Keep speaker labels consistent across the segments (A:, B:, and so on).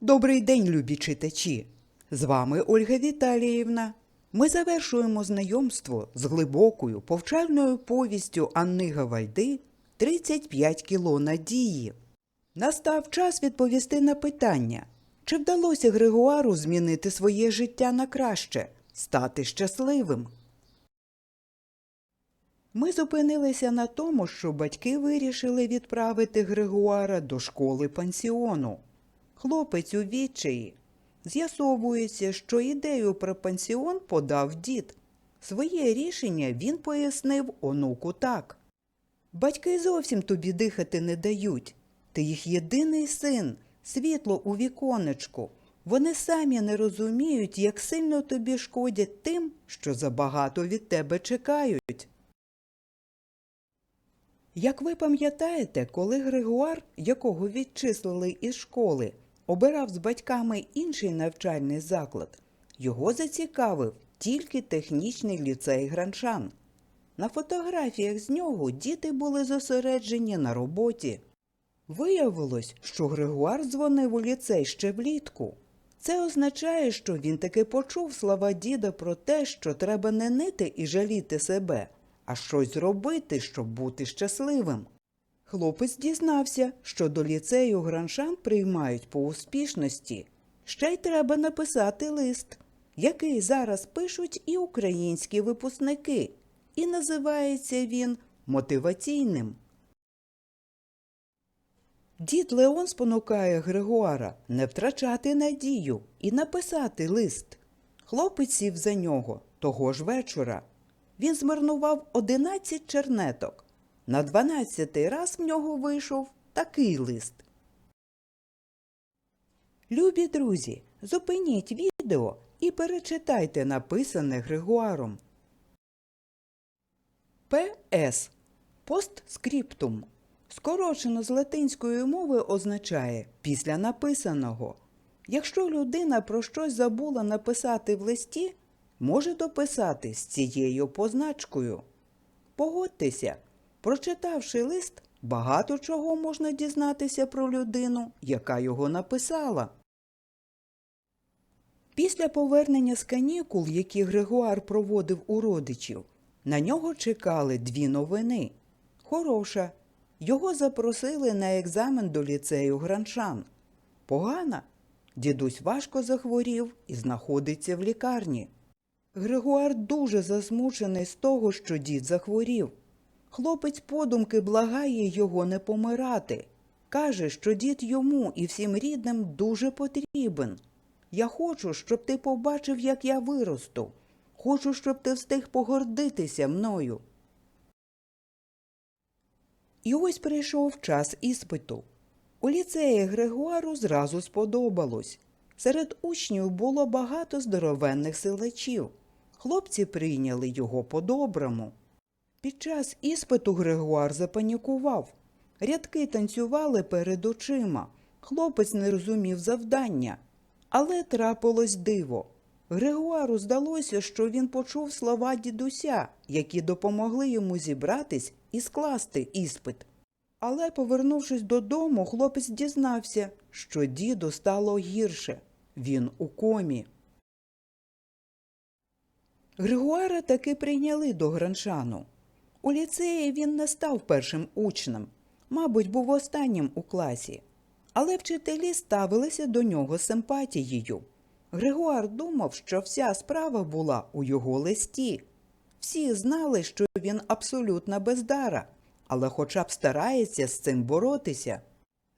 A: Добрий день, любі читачі! З вами Ольга Віталіївна. Ми завершуємо знайомство з глибокою повчальною повістю Анни Гавальди «35 кіло надії. Настав час відповісти на питання, чи вдалося Григуару змінити своє життя на краще, стати щасливим. Ми зупинилися на тому, що батьки вирішили відправити Григуара до школи пансіону. Хлопець у відчаї. З'ясовується, що ідею про пансіон подав дід. Своє рішення він пояснив онуку так. Батьки зовсім тобі дихати не дають. Ти їх єдиний син, світло у віконечку. Вони самі не розуміють, як сильно тобі шкодять тим, що забагато від тебе чекають. Як ви пам'ятаєте, коли Григуар, якого відчислили із школи, обирав з батьками інший навчальний заклад, його зацікавив тільки технічний ліцей Граншан. На фотографіях з нього діти були зосереджені на роботі. Виявилось, що Григуар дзвонив у ліцей ще влітку. Це означає, що він таки почув слова діда про те, що треба не нити і жаліти себе, а щось зробити, щоб бути щасливим. Хлопець дізнався, що до ліцею Граншан приймають по успішності. Ще й треба написати лист, який зараз пишуть і українські випускники, і називається він мотиваційним. Дід Леон спонукає Григуара не втрачати надію і написати лист. Хлопець сів за нього того ж вечора. Він змарнував одинадцять чернеток. На дванадцятий раз в нього вийшов такий лист. Любі друзі, зупиніть відео і перечитайте написане Григуаром. П.С. Постскриптум. Скорочено з латинської мови означає після написаного. Якщо людина про щось забула написати в листі, може дописати з цією позначкою. Погодьтеся, прочитавши лист, багато чого можна дізнатися про людину, яка його написала. Після повернення з канікул, які Григуар проводив у родичів, на нього чекали дві новини. Хороша. Його запросили на екзамен до ліцею Граншан. Погана. Дідусь важко захворів і знаходиться в лікарні. Григуар дуже засмучений з того, що дід захворів. Хлопець подумки благає його не помирати. Каже, що дід йому і всім рідним дуже потрібен. Я хочу, щоб ти побачив, як я виросту. Хочу, щоб ти встиг погордитися мною. І ось прийшов час іспиту. У ліцеї Григуару зразу сподобалось. Серед учнів було багато здоровенних силачів. Хлопці прийняли його по-доброму. Під час іспиту Григуар запанікував. Рядки танцювали перед очима. Хлопець не розумів завдання. Але трапилось диво. Григуару здалося, що він почув слова дідуся, які допомогли йому зібратись і скласти іспит. Але, повернувшись додому, хлопець дізнався, що діду стало гірше. Він у комі. Григуара таки прийняли до Граншану. У ліцеї він не став першим учнем, мабуть, був останнім у класі. Але вчителі ставилися до нього симпатією. Григуар думав, що вся справа була у його листі. Всі знали, що він абсолютна бездара, але хоча б старається з цим боротися.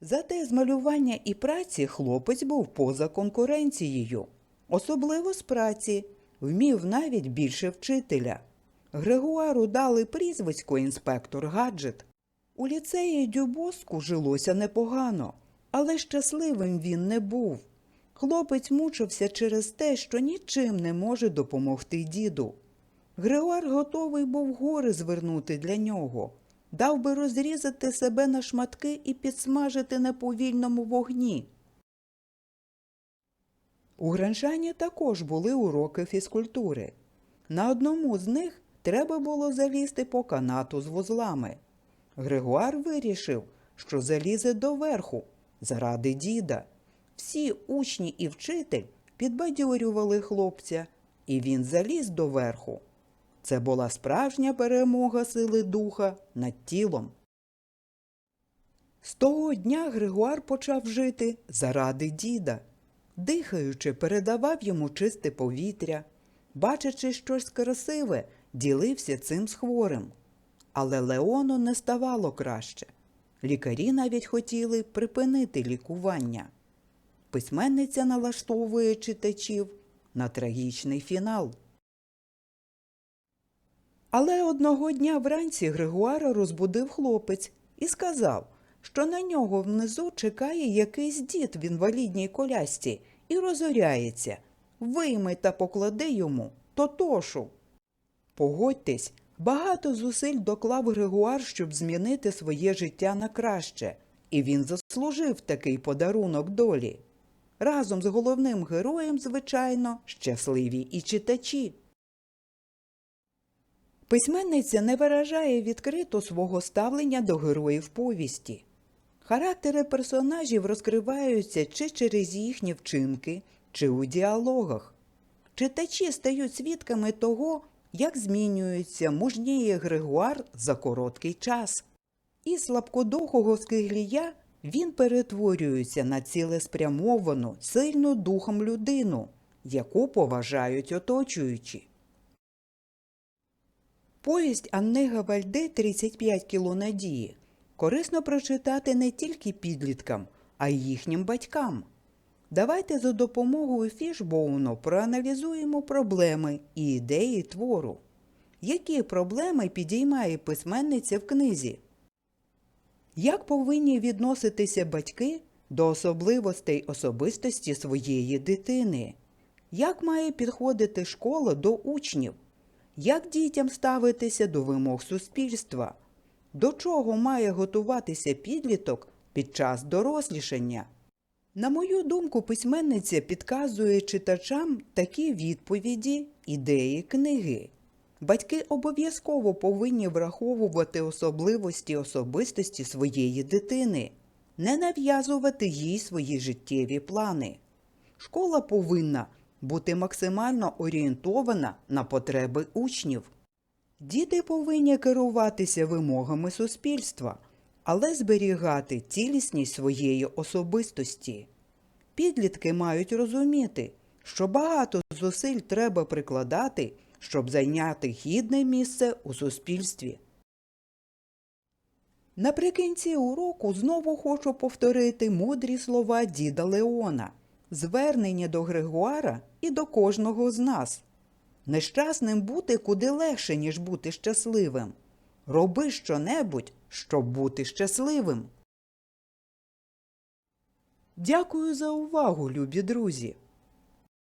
A: Зате з малювання і праці хлопець був поза конкуренцією, особливо з праці, вмів навіть більше вчителя. Григуару дали прізвисько інспектор гаджет. У ліцеї Дюбоску жилося непогано, але щасливим він не був. Хлопець мучився через те, що нічим не може допомогти діду. Григуар готовий був гори звернути для нього, дав би розрізати себе на шматки і підсмажити на повільному вогні. У Граншані також були уроки фізкультури. На одному з них треба було залізти по канату з вузлами. Григуар вирішив, що залізе доверху заради діда. всі учні і вчитель підбадьорювали хлопця, і він заліз до верху. Це була справжня перемога сили духа над тілом. З того дня Григуар почав жити заради діда, дихаючи, передавав йому чисте повітря, бачачи щось красиве, ділився цим з хворим. Але Леону не ставало краще. Лікарі навіть хотіли припинити лікування. Письменниця налаштовує читачів на трагічний фінал. Але одного дня вранці Григуара розбудив хлопець і сказав, що на нього внизу чекає якийсь дід в інвалідній колясці і розоряється. Вийми та поклади йому тотошу. Погодьтесь, багато зусиль доклав Григуар, щоб змінити своє життя на краще, і він заслужив такий подарунок долі. Разом з головним героєм, звичайно, щасливі і читачі. Письменниця не виражає відкрито свого ставлення до героїв повісті. Характери персонажів розкриваються чи через їхні вчинки, чи у діалогах. Читачі стають свідками того, як змінюється мужніє Григуар за короткий час. Із слабкодухого скиглія він перетворюється на цілеспрямовану, сильну духом людину, яку поважають оточуючі. Повість Анни Гавальди «35 кіло надії» корисно прочитати не тільки підліткам, а й їхнім батькам. Давайте за допомогою Фішбоуну проаналізуємо проблеми і ідеї твору. Які проблеми підіймає письменниця в книзі? Як повинні відноситися батьки до особливостей особистості своєї дитини? Як має підходити школа до учнів? Як дітям ставитися до вимог суспільства? До чого має готуватися підліток під час дорослішання? На мою думку, письменниця підказує читачам такі відповіді, ідеї книги. Батьки обов'язково повинні враховувати особливості особистості своєї дитини, не нав'язувати їй свої життєві плани. Школа повинна бути максимально орієнтована на потреби учнів. Діти повинні керуватися вимогами суспільства, але зберігати цілісність своєї особистості. Підлітки мають розуміти, що багато зусиль треба прикладати, щоб зайняти гідне місце у суспільстві. Наприкінці уроку знову хочу повторити мудрі слова діда Леона, звернення до Григуара і до кожного з нас. Нещасним бути куди легше, ніж бути щасливим. Роби щонебудь, щоб бути щасливим. Дякую за увагу, любі друзі!